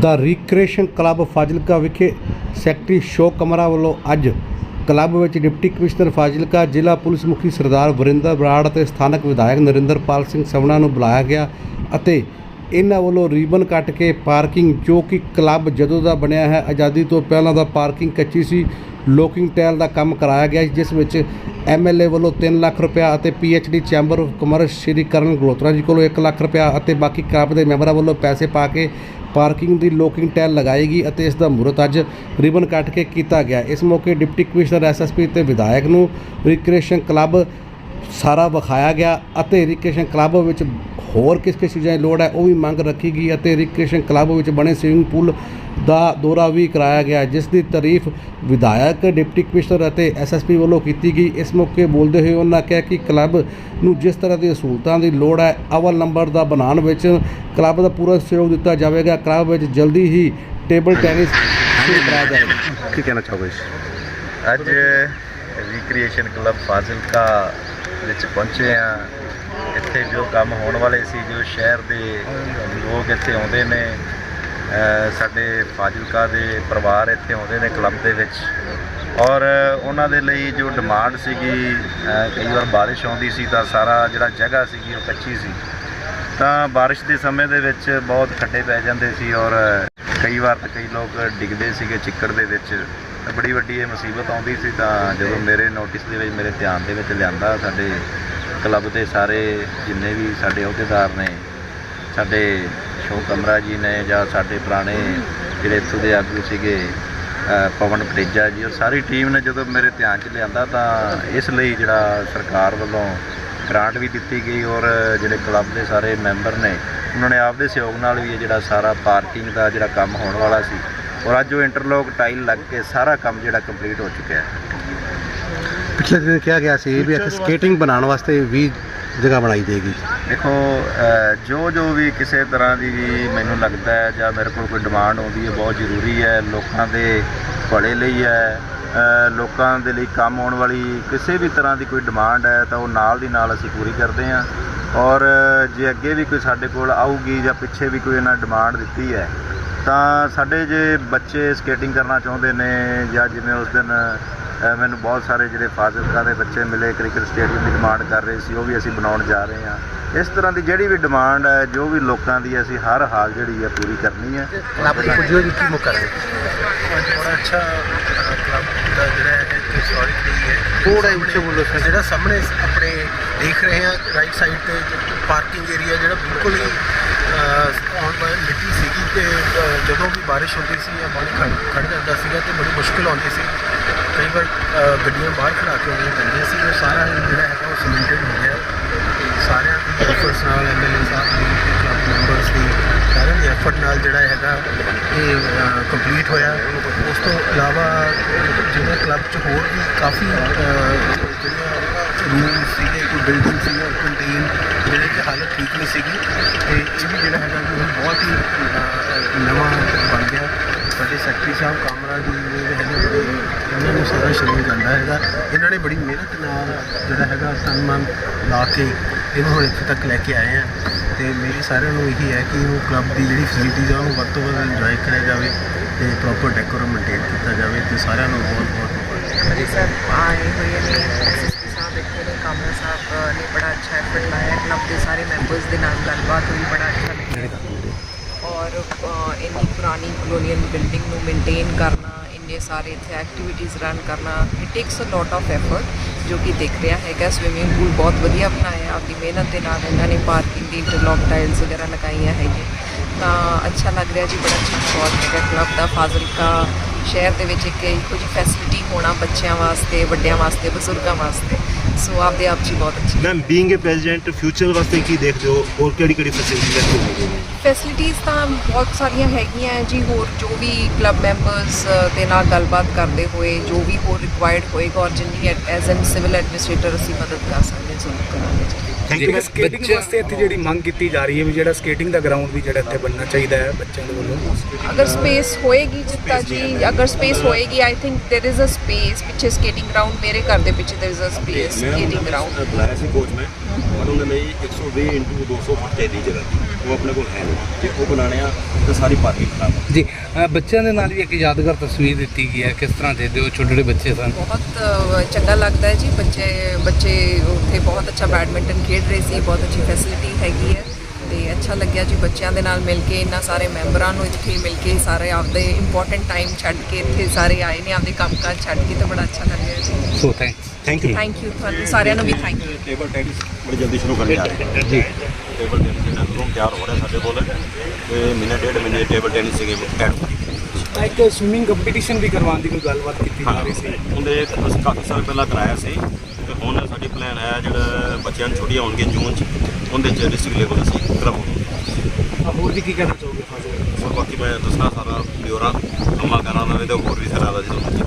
ਦਾ recreation club Fazilka ਵਿਖੇ secretary ਸ਼ੋਕ ਕਮਰਾ ਵੱਲੋਂ ਅੱਜ ਕਲੱਬ ਵਿੱਚ ਡਿਪਟੀ ਕਮਿਸ਼ਨਰ ਫਾਜ਼ਿਲਕਾ ਜ਼ਿਲ੍ਹਾ ਪੁਲਿਸ ਮੁਖੀ ਸਰਦਾਰ ਵਰਿੰਦਰ ਬਰਾੜ ਅਤੇ ਸਥਾਨਕ ਵਿਧਾਇਕ ਨਰਿੰਦਰਪਾਲ ਸਿੰਘ ਸਵਣਾ ਨੂੰ ਬੁਲਾਇਆ ਗਿਆ ਅਤੇ ਇਹਨਾਂ ਵੱਲੋਂ ਰੀਬਨ ਕੱਟ ਕੇ ਪਾਰਕਿੰਗ ਜੋ ਕਿ ਕਲੱਬ ਜਦੋਂ ਦਾ ਬਣਿਆ ਹੈ ਆਜ਼ਾਦੀ ਤੋਂ ਪਹਿਲਾਂ ਦਾ ਪਾਰਕਿੰਗ ਕੱਚੀ ਸੀ ਲੋਕਿੰਗ ਟੈਲ ਦਾ ਕੰਮ ਕਰਾਇਆ ਗਿਆ ਸੀ, ਜਿਸ ਵਿੱਚ ਐਮਐਲਏ ਵੱਲੋਂ 3 ਲੱਖ ਰੁਪਇਆ ਅਤੇ PHD chamber of commerce Shri Karan Galotra ji ਕੋਲੋਂ 1 ਲੱਖ ਰੁਪਇਆ ਅਤੇ ਬਾਕੀ ਕਲੱਬ ਦੇ ਮੈਂਬਰਾਂ ਵੱਲੋਂ ਪੈਸੇ ਪਾ ਕੇ ਪਾਰਕਿੰਗ ਦੀ ਲੋਕਿੰਗ ਟੈਲ ਲਗਾਏਗੀ ਅਤੇ ਇਸ ਦਾ ਮਹੂਰਤ ਅੱਜ ਰਿਬਨ ਕੱਟ ਕੇ ਕੀਤਾ ਗਿਆ। ਇਸ ਮੌਕੇ ਡਿਪਟੀ ਕਮਿਸ਼ਨਰ ਐਸਐਸਪੀ ਤੇ ਵਿਧਾਇਕ ਨੂੰ ਰਿਕ੍ਰੀਏਸ਼ਨ ਕਲੱਬ ਸਾਰਾ ਵਿਖਾਇਆ ਗਿਆ ਅਤੇ ਰਿਕ੍ਰੀਏਸ਼ਨ ਕਲੱਬ ਵਿੱਚ ਹੋਰ ਕਿਸ ਕਿਸ ਚੀਜ਼ਾਂ ਦੀ ਲੋੜ ਹੈ ਉਹ ਵੀ ਮੰਗ ਰੱਖੀ ਗਈ ਅਤੇ ਰਿਕ੍ਰੀਏਸ਼ਨ ਕਲੱਬ ਵਿੱਚ ਬਣੇ ਸਵਿਮਿੰਗ ਪੂਲ ਦਾ ਦੌਰਾ ਵੀ ਕਰਾਇਆ ਗਿਆ ਜਿਸ ਦੀ ਤਾਰੀਫ ਵਿਧਾਇਕ ਡਿਪਟੀ ਕਮਿਸ਼ਨਰ ਅਤੇ ਐਸਐਸਪੀ ਵੱਲੋਂ ਕੀਤੀ ਗਈ। ਇਸ ਮੌਕੇ ਬੋਲਦੇ ਹੋਏ ਉਹਨਾਂ ਕਿਹਾ ਕਿ ਕਲੱਬ ਨੂੰ ਜਿਸ ਤਰ੍ਹਾਂ ਦੀ ਸਹੂਲਤਾਂ ਦੀ ਲੋੜ ਹੈ ਅਵਲ ਨੰਬਰ ਦਾ ਬਣਾਉਣ ਵਿੱਚ ਕਲੱਬ ਦਾ ਪੂਰਾ ਸਹਿਯੋਗ ਦਿੱਤਾ ਜਾਵੇਗਾ। ਕਲੱਬ ਵਿੱਚ ਜਲਦੀ ਹੀ ਟੇਬਲ ਟੈਨਿਸ ਸ਼ੁਰੂ ਕਰਾਇਆ ਜਾਵੇਗਾ। ਕੀ ਕਹਿਣਾ ਚਾਹੋਗੇ ਅੱਜ ਰੀਕ੍ਰੀਏਸ਼ਨ ਕਲੱਬ ਫਾਜ਼ਿਲਕਾ ਵਿੱਚ ਪਹੁੰਚੇ ਆ ਇੱਥੇ ਜੋ ਕੰਮ ਹੋਣ ਵਾਲੇ ਸੀ, ਜੋ ਸ਼ਹਿਰ ਦੇ ਲੋਕ ਇੱਥੇ ਆਉਂਦੇ ਨੇ ਸਾਡੇ ਫਾਜ਼ਿਲਕਾ ਦੇ ਪਰਿਵਾਰ ਇੱਥੇ ਆਉਂਦੇ ਨੇ ਕਲੱਬ ਦੇ ਵਿੱਚ। ਔਰ ਉਹਨਾਂ ਦੇ ਲਈ ਜੋ ਡਿਮਾਂਡ ਸੀਗੀ ਕਈ ਵਾਰ ਬਾਰਿਸ਼ ਆਉਂਦੀ ਸੀ ਤਾਂ ਸਾਰਾ ਜਿਹੜਾ ਜਗ੍ਹਾ ਸੀਗੀ ਉਹ ਕੱਚੀ ਸੀ। ਤਾਂ ਬਾਰਿਸ਼ ਦੇ ਸਮੇਂ ਦੇ ਵਿੱਚ ਬਹੁਤ ਖੱਡੇ ਪੈ ਜਾਂਦੇ ਸੀ ਔਰ ਕਈ ਵਾਰ ਤਾਂ ਕਈ ਲੋਕ ਡਿੱਗਦੇ ਸੀਗੇ ਚਿੱਕੜ ਦੇ ਵਿੱਚ। ਤਾਂ ਬੜੀ ਵੱਡੀ ਇਹ ਮੁਸੀਬਤ ਆਉਂਦੀ ਸੀ ਤਾਂ ਜਦੋਂ ਮੇਰੇ ਨੋਟਿਸ ਦੇ ਵਿੱਚ, ਮੇਰੇ ਧਿਆਨ ਦੇ ਵਿੱਚ ਲਿਆਂਦਾ, ਸਾਡੇ ਕਲੱਬ ਦੇ ਸਾਰੇ ਜਿੰਨੇ ਵੀ ਸਾਡੇ ਅਹੁਦੇਦਾਰ ਨੇ, ਸਾਡੇ ਸ਼ੋਕ ਕਮਰਾ ਜੀ ਨੇ ਜਾਂ ਸਾਡੇ ਪੁਰਾਣੇ ਜਿਹੜੇ ਇੱਥੋਂ ਦੇ ਆਗੂ ਸੀਗੇ ਪਵਨ ਪਟੇਜਾ ਜੀ ਔਰ ਸਾਰੀ ਟੀਮ ਨੇ ਜਦੋਂ ਮੇਰੇ ਧਿਆਨ 'ਚ ਲਿਆਂਦਾ ਤਾਂ ਇਸ ਲਈ ਜਿਹੜਾ ਸਰਕਾਰ ਵੱਲੋਂ ਗ੍ਰਾਂਟ ਵੀ ਦਿੱਤੀ ਗਈ ਔਰ ਜਿਹੜੇ ਕਲੱਬ ਦੇ ਸਾਰੇ ਮੈਂਬਰ ਨੇ ਉਹਨਾਂ ਨੇ ਆਪਦੇ ਸਹਿਯੋਗ ਨਾਲ ਵੀ ਇਹ ਜਿਹੜਾ ਸਾਰਾ ਪਾਰਕਿੰਗ ਦਾ ਜਿਹੜਾ ਕੰਮ ਹੋਣ ਵਾਲਾ ਸੀ ਔਰ ਅੱਜ ਉਹ ਇੰਟਰਲੋਕ ਟਾਈਲ ਲੱਗ ਕੇ ਸਾਰਾ ਕੰਮ ਜਿਹੜਾ ਕੰਪਲੀਟ ਹੋ ਚੁੱਕਿਆ ਹੈ। ਪਿਛਲੇ ਦਿਨ ਕਿਹਾ ਗਿਆ ਸੀ ਵੀ ਇੱਥੇ ਸਕੇਟਿੰਗ ਬਣਾਉਣ ਵਾਸਤੇ ਵੀ ਜਗ੍ਹਾ ਬਣਾਈ ਜਾਏਗੀ। ਦੇਖੋ ਜੋ ਜੋ ਵੀ ਕਿਸੇ ਤਰ੍ਹਾਂ ਦੀ ਵੀ ਮੈਨੂੰ ਲੱਗਦਾ ਹੈ ਜਾਂ ਮੇਰੇ ਕੋਲ ਕੋਈ ਡਿਮਾਂਡ ਆਉਂਦੀ ਹੈ ਬਹੁਤ ਜ਼ਰੂਰੀ ਹੈ। ਲੋਕਾਂ ਦੇ ਭਲੇ ਲਈ ਹੈ। ਲੋਕਾਂ ਦੇ ਲਈ ਕੰਮ ਆਉਣ ਵਾਲੀ ਕਿਸੇ ਵੀ ਤਰ੍ਹਾਂ ਦੀ ਕੋਈ ਡਿਮਾਂਡ ਹੈ ਤਾਂ ਉਹ ਨਾਲ ਦੀ ਨਾਲ ਅਸੀਂ ਪੂਰੀ ਕਰਦੇ ਹਾਂ। ਔਰ ਜੇ ਅੱਗੇ ਵੀ ਕੋਈ ਸਾਡੇ ਕੋਲ ਆਊਗੀ ਜਾਂ ਪਿੱਛੇ ਵੀ ਕੋਈ ਇਹਨਾਂ ਡਿਮਾਂਡ ਦਿੱਤੀ ਹੈ ਤਾਂ ਸਾਡੇ ਜੇ ਬੱਚੇ ਸਕੇਟਿੰਗ ਕਰਨਾ ਚਾਹੁੰਦੇ ਨੇ ਜਾਂ ਜਿਵੇਂ ਉਸ ਦਿਨ ਮੈਨੂੰ ਬਹੁਤ ਸਾਰੇ ਜਿਹੜੇ ਫਾਜ਼ਿਲਕਾ ਦੇ ਬੱਚੇ ਮਿਲੇ ਕ੍ਰਿਕਟ ਸਟੇਡੀਅਮ ਦੀ ਡਿਮਾਂਡ ਕਰ ਰਹੇ ਸੀ ਉਹ ਵੀ ਅਸੀਂ ਬਣਾਉਣ ਜਾ ਰਹੇ ਹਾਂ। ਇਸ ਤਰ੍ਹਾਂ ਦੀ ਜਿਹੜੀ ਵੀ ਡਿਮਾਂਡ ਹੈ ਜੋ ਵੀ ਲੋਕਾਂ ਦੀ ਅਸੀਂ ਹਰ ਹਾਲ ਜਿਹੜੀ ਹੈ ਪੂਰੀ ਕਰਨੀ ਹੈ। ਕਲੱਬ ਦੀ ਪੁੱਜੀ ਹੋਈ ਕੀ ਮੁੱਖ ਰਹੇ ਬੜਾ ਅੱਛਾ ਕਲੱਬ ਦਾ ਜਿਹੜਾ ਹੈ ਕਿ ਹਿਸਟੋਰਿਕਲੀ ਹੈ ਥੋੜਾ ਉੱਚੇ ਬੋਲੋ ਸਰ ਜਿਹੜਾ ਸਾਹਮਣੇ ਆਪਣੇ ਦੇਖ ਰਹੇ ਹਾਂ ਰਾਈਟ ਸਾਈਡ ਤੇ ਪਾਰਕਿੰਗ ਏਰੀਆ ਜਿਹੜਾ ਬਿਲਕੁਲ ਹੀ ਔਨ ਬਾਈ ਮਿੱਟੀ ਸੀਗੀ ਤੇ ਅਹ, ਜਦੋਂ ਵੀ ਬਾਰਿਸ਼ ਹੁੰਦੀ ਸੀ ਜਾਂ ਪਾਣੀ ਖੜ ਖੜ ਜਾਂਦਾ ਸੀਗਾ ਤੇ ਬੜੀ ਮੁਸ਼ਕਿਲ ਆਉਂਦੀ ਸੀ ਕਈ ਵਾਰ ਅਹ, ਗੱਡੀਆਂ ਬਾਹਰ ਖੜਾ ਕੇ ਆਉਣੀਆਂ ਪੈਂਦੀਆਂ ਸੀ ਉਹ ਸਾਰਾ ਹੀ ਜਿਹੜਾ ਹੈਗਾ ਉਹ ਸੀਮੈਂਟਡ ਹੋ ਗਿਆ ਤੇ ਸਾਰਿਆਂ ਦੀ ਐਫਰਟਸ ਨਾਲ ਐਮਐਲਏ ਸਾਹਿਬ ਦੀ ਕਲੱਬ ਮੈਂਬਰਸ ਦੀ ਸਾਰਿਆਂ ਦੀ ਐਫਰਟ ਨਾਲ ਜਿਹੜਾ ਹੈਗਾ ਇਹ ਕੰਪਲੀਟ ਹੋਇਆ ਉਸ ਤੋਂ ਇਲਾਵਾ ਜਿਹੜਾ ਕਲੱਬ 'ਚ ਹੋਰ ਵੀ ਕਾਫੀ ਅਹ, ਜਿਹੜੀਆਂ ਰੂਮ ਸੀਗੇ ਕੋਈ ਬਿਲਡਿੰਗ ਸੀਗਾ ਕੰਟੇਨ ਜਿਹੜੇ ਕਿ ਹਾਲਤ ਠੀਕ ਨਹੀਂ ਸੀਗੀ। ਤੇ ਇਹ ਵੀ ਜਿਹੜਾ ਹੈਗਾ ਕਿ ਹੁਣ ਬਹੁਤ ਹੀ ਨਵਾਂ ਬਣ ਗਿਆ। ਸਾਡੇ ਸੈਕਟਰੀ ਸਾਹਿਬ ਕਾਮਰਾ ਜੀ ਜਿਹੜੇ ਹੈਗੇ ਬੜੇ ਇਹਨਾਂ ਨੂੰ ਸਾਰਾ ਸ਼ਰੀਰ ਜਾਂਦਾ ਹੈਗਾ। ਇਹਨਾਂ ਨੇ ਬੜੀ ਮਿਹਨਤ ਨਾਲ ਜਿਹੜਾ ਹੈਗਾ ਸਨਮਾਨ ਲਾ ਕੇ ਇਹਨੂੰ ਹੁਣ ਇੱਥੇ ਤੱਕ ਲੈ ਕੇ ਆਏ ਆ। ਤੇ ਮੇਰੀ ਸਾਰਿਆਂ ਨੂੰ ਇਹੀ ਹੈ ਕਿ ਉਹ ਕਲੱਬ ਦੀ ਜਿਹੜੀ ਫੈਸਿਲਿਟੀਜ਼ ਆ, ਉਹਨੂੰ ਵੱਧ ਤੋਂ ਵੱਧ ਇੰਜੋਏ ਕਰਿਆ ਜਾਵੇ ਤੇ ਪ੍ਰੋਪਰ ਡੈਕੋਰਮ ਮੇਨਟੇਨ ਕੀਤਾ ਜਾਵੇ। ਤੇ ਸਾਰਿਆਂ ਨੂੰ ਬਹੁਤ ਬਹੁਤ ਮੁਬਾਰਕ ਜੀ ਸਰ ਆਏ ਹੋਏ ਨੇ ਐਸਐਸਪੀ ਸਾਹਿਬ ਇੱਥੇ ਨੇ ਕਾਮਰਾ ਸਾਹਿਬ ਨੇ ਬੜਾ ਅੱਛਾ ਐਫਰਟ ਲਾਇਆ। ਕਲੱਬ ਦੇ ਸਾਰੇ ਮੈਂਬਰਸ ਦੇ ਨਾਲ ਗੱਲਬਾਤ ਹੋਈ ਬੜਾ ਅੱਛਾ ਲੱਗਿਆ। ਔਰ ਇੰਨੀ ਪੁਰਾਣੀ ਕਲੋਨੀਅਲ ਬਿਲਡਿੰਗ ਨੂੰ ਮੇਨਟੇਨ ਕਰਨਾ ਇੰਨੇ ਸਾਰੇ ਇੱਥੇ ਐਕਟੀਵਿਟੀਜ਼ ਰਨ ਕਰਨਾ it takes a lot of effort ਜੋ ਕਿ ਦਿਖ ਰਿਹਾ ਹੈਗਾ। ਸਵਿਮਿੰਗ ਪੂਲ ਬਹੁਤ ਵਧੀਆ ਬਣਾਇਆ ਆਪਦੀ ਮਿਹਨਤ ਦੇ ਨਾਲ ਇਹਨਾਂ ਨੇ ਪਾਰਕਿੰਗ ਦੀ ਇੰਟਰਲੌਕ ਟਾਈਲਸ ਵਗੈਰਾ ਲਗਾਈਆਂ ਹੈਗੀਆਂ। ਤਾਂ ਅੱਛਾ ਲੱਗ ਰਿਹਾ ਜੀ ਬੜਾ ਅੱਛਾ ਬਹੁਤ ਹੈਗਾ। ਕਲੱਬ ਦਾ ਫਾਜ਼ਿਲਕਾ ਸ਼ਹਿਰ ਦੇ ਵਿੱਚ ਇੱਕ ਜਿਹੀ ਫੈਸਿਲਿਟੀ ਹੋਣਾ ਬੱਚਿਆਂ ਵਾਸਤੇ ਵੱਡਿਆਂ ਵਾਸਤੇ ਬਜ਼ੁਰਗਾਂ ਵਾਸਤੇ। ਸੋ ਆਪਦੇ ਆਪ ਹੀ ਬਹੁਤ ਅੱਛੀ ma'am being a president future ਵਾਸਤੇ ਕੀ ਦੇਖਦੇ ਹੋ? ਹੋਰ ਕਿਹੜੀ ਕਿਹੜੀ ਫੈਸਿਲਿਟੀ ਇੱਥੇ ਹੋਣਗੀਆਂ ਫੈਸਿਲਿਟੀਜ਼ ਤਾਂ ਬਹੁਤ ਸਾਰੀਆਂ ਹੈਗੀਆਂ ਜੀ। ਹੋਰ ਜੋ ਵੀ ਕਲੱਬ ਮੈਂਬਰਸ ਦੇ ਨਾਲ ਗੱਲਬਾਤ ਕਰਦੇ ਹੋਏ ਜੋ ਵੀ ਹੋਰ ਰਿਕੁਆਇਰਡ ਹੋਏਗਾ ਔਰ ਜਿੰਨੀ ਐਜ਼ ਐਨ ਸਿਵਲ ਐਡਮਿਨਿਸਟ੍ਰੇਟਰ ਅਸੀਂ ਮਦਦ ਕਰ ਸਕਦੇ ਹਾਂ ਜ਼ਰੂਰ ਕਰਾਂਗੇ ਜੀ। ਥੈਂਕ ਯੂ ਸਕੇਟਿੰਗ ਵਾਸਤੇ ਇੱਥੇ ਜਿਹੜੀ ਮੰਗ ਕੀਤੀ ਜਾ ਰਹੀ ਹੈ ਵੀ ਜਿਹੜਾ ਸਕੇਟਿੰਗ ਦਾ ਗਰਾਊਂਡ ਵੀ ਜਿਹੜਾ ਇੱਥੇ ਬਣਨਾ ਚਾਹੀਦਾ ਹੈ ਬੱਚਿਆਂ ਦੇ ਵੱਲੋਂ ਅਗਰ ਸਪੇਸ ਹੋਏਗੀ ਜਿੱਤਾ ਜੀ ਅਗਰ ਸਪੇਸ ਹੋਏਗੀ I think there is a space ਪਿੱਛੇ ਸਕੇਟਿੰਗ ਗਰਾਊਂਡ ਮੇਰੇ ਘਰ ਦੇ ਪਿੱਛੇ there is a space skating ground ਬੁਲਾਇਆ ਸੀ ਕੋਚ ਮੈਂ ਪਰ ਉਹਨੇ ਲਈ 120 200 ਫੁੱਟ ਦੀ ਜਗ੍ਹਾ ਉਹ ਆਪਣੇ ਕੋਲ ਹੈ ਨਹੀਂ। ਜੇ ਉਹ ਬਣਾਉਣੇ ਆ ਤਾਂ ਸਾਰੀ ਪਾਰਕਿੰਗ ਖਰਾਬ ਆ। ਜੀ ਅ, ਬੱਚਿਆਂ ਦੇ ਨਾਲ ਵੀ ਇੱਕ ਯਾਦਗਾਰ ਤਸਵੀਰ ਦਿੱਤੀ ਗਈ ਹੈ। ਕਿਸ ਤਰ੍ਹਾਂ ਦੇ ਦਿਓ ਛੋਟੇ ਛੋਟੇ ਬੱਚੇ ਸਨ? ਬਹੁਤ ਅ, ਚੰਗਾ ਲੱਗਦਾ ਹੈ ਜੀ। ਬੱਚੇ ਬੱਚੇ ਉੱਥੇ ਬਹੁਤ ਅੱਛਾ ਬੈਡਮਿੰਟਨ ਖੇਡ ਰਹੇ ਸੀ ਬਹੁਤ ਅੱਛੀ ਫੈਸਿਲਿਟੀ ਹੈਗੀ ਹੈ ਤੇ ਅੱਛਾ ਲੱਗਿਆ ਜੀ ਬੱਚਿਆਂ ਦੇ ਨਾਲ ਮਿਲ ਕੇ ਇਹਨਾਂ ਸਾਰੇ ਮੈਂਬਰਾਂ ਨੂੰ ਇੱਥੇ ਮਿਲ ਕੇ ਸਾਰੇ ਆਪਦੇ ਇੰਪੋਰਟੈਂਟ ਟਾਈਮ ਛੱਡ ਕੇ ਇੱਥੇ ਸਾਰੇ ਆਏ ਨੇ ਆਪਦੇ ਕੰਮਕਾਜ ਛੱਡ ਕੇ ਤਾਂ ਬੜਾ ਅੱਛਾ ਲੱਗਿਆ ਜੀ। So thanks thank you thank you ਤੁਹਾਨੂੰ ਸਾਰਿਆਂ ਨੂੰ ਵੀ ਥੈਂਕ ਯੂ ਟੇਬਲ ਟੈਨਿਸ ਬੜੀ ਜਲਦੀ ਸ਼ੁਰੂ ਕਰਨ ਜਾ ਰਹੇ ਹਾਂ ਜੀ। ਟੇਬਲ ਟੈਨਿਸ ਰੂਮ ਤਿਆਰ ਹੋ ਰਿਹਾ ਸਾਡੇ ਕੋਲ ਤੇ ਮਹੀਨੇ ਡੇਢ ਮਹੀਨੇ ਟੇਬਲ ਟੈਨਿਸ ਸੀਗੇ ਐਡ ਇੱਕ ਸਵਿਮਿੰਗ ਕੰਪੀਟੀਸ਼ਨ ਵੀ ਕਰਵਾਉਣ ਦੀ ਕੋਈ ਗੱਲਬਾਤ ਕੀਤੀ ਜਾ ਰਹੀ ਸੀ। ਉਹਦੇ ਅਸੀਂ ਕਾਫੀ ਸਾਲ ਪਹਿਲਾਂ ਕਰਾਇਆ ਸੀ ਤੇ ਹੁਣ ਸਾਡੀ ਪਲਾਨ ਹੈ ਜਿਹੜਾ ਬੱਚਿਆਂ ਨੂੰ ਛੁੱਟੀਆਂ ਹੋਣਗੀਆਂ ਜੂਨ ਚ ਉਹਦੇ ਚ ਡਿਸਟ੍ਰਿਕਟ ਲੈਵਲ ਅਸੀਂ ਕਰਾਵਾਂਗੇ। ਅ, ਹੋਰ ਜੀ ਕੀ ਕਹਿਣਾ ਚਾਹੋਗੇ ਫਾਜ਼ਿਲ ਔਰ ਬਾਕੀ ਮੈਂ ਦੱਸਣਾ ਸਾਰਾ ਬਿਊਰਾ ਕੰਮਾਂ ਕਰਾਂ ਦਾ ਤੇ ਹੋਰ ਵੀ ਸਾਰਾ ਦਾ ਜਦੋਂ